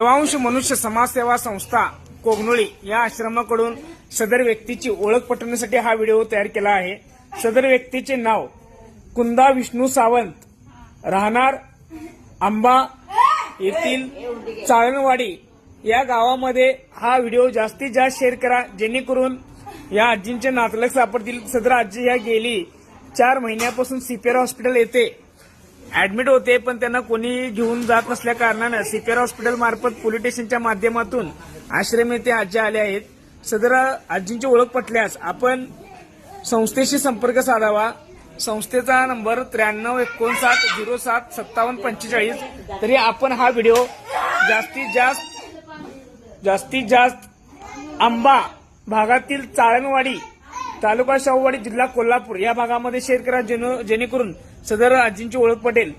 सर्वांश मनुष्य समाजसेवा संस्था कोगनोळी या आश्रमाकडून सदर व्यक्तीची ओळख पटवण्यासाठी हा व्हिडिओ तयार केला आहे. सदर व्यक्तीचे नाव कुंदा विष्णू सावंत. राहणार आंबा येथील चाळणवाडी. या गावामध्ये हा व्हिडिओ जास्तीत जास्त शेअर करा जेणेकरून या आजींचे नातलग सापडतील. सदर आजी या गेली चार महिन्यापासून सीपीआर हॉस्पिटल येथे ऍडमिट होते पण त्यांना कोणी घेऊन जात नसल्या कारणानं सीपीआर हॉस्पिटल मार्फत पोलीस स्टेशनच्या माध्यमातून आश्रम येथे आजी आल्या आहेत. सदर आजींची ओळख पटल्यास आपण संस्थेशी संपर्क साधावा. संस्थेचा नंबर त्र्याण्णव एकोणसाठ झिरो सात सत्तावन्न पंचेचाळीस. तरी आपण हा व्हिडिओ जास्तीत जास्त जास्तीत जास्त आंबा भागातील चाळणवाडी तालुका शाहूवाडी जिल्हा कोल्हापूर या भागामध्ये शेअर करा जेणेकरून सदर आजींची ओळख पटेल.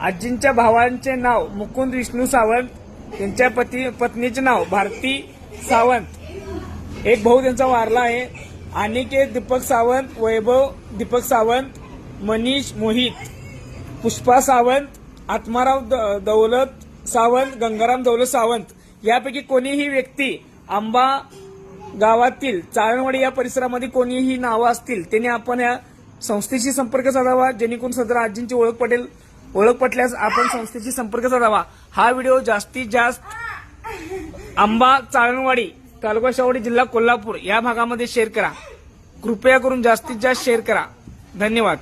आजींच्या भावांचे नाव मुकुंद विष्णू सावंत त्यांच्या पती पत्नीचे नाव भारती सावंत. एक भाऊ त्यांचा वारला आहे. अनिकेत दीपक सावंत वैभव दीपक सावंत मनीष मोहित. पुष्पा सावंत आत्माराव द- दौलत सावंत गंगाराम दौलत सावंत. यापैकी कोणीही व्यक्ती आंबा गावातील चाळणवाडी या परिसरामध्ये कोणीही नावं असतील त्यांनी आपण या संस्थेशी संपर्क साधावा जेणेकरून सदर आजींची ओळख पटेल. ओळख पटल्यास आपण संस्थेशी संपर्क साधावा. हा व्हिडिओ जास्तीत जास्त आंबा चाळणवाडी तालुका शावडी जिल्हा कोल्हापूर या भागामध्ये शेअर करा. कृपया करून जास्तीत जास्त शेअर करा. धन्यवाद.